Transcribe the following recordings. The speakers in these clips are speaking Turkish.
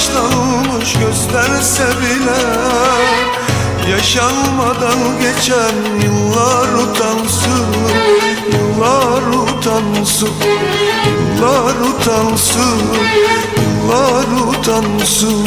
Yaşlanmış gösterse bile Yaşanmadan geçen yıllar utansın Yıllar utansın Yıllar utansın Yıllar utansın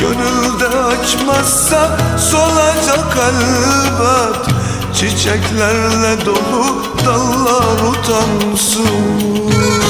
Gönülde açmazsa solacak elbet Çiçeklerle dolu dallar utansın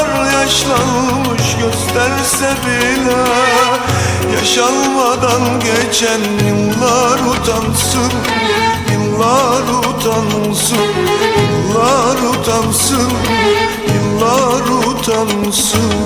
yaşlanmış gösterse bile Yaşanmadan geçen yıllar utansın Yıllar utansın Yıllar utansın Yıllar utansın